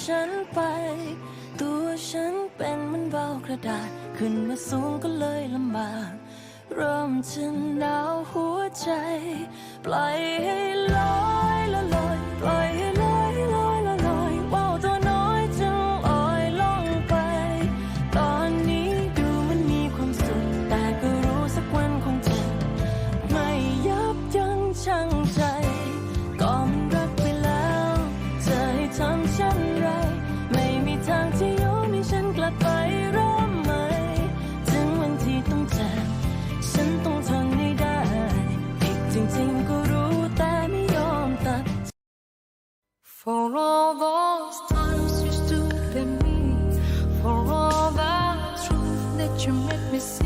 ฉันไป ตัวฉันเป็นมันเบากระดาษ ขึ้นมาสูงก็เลยลำบาก เริ่มจะหนาวหัวใจ ปล่อยให้ you make me so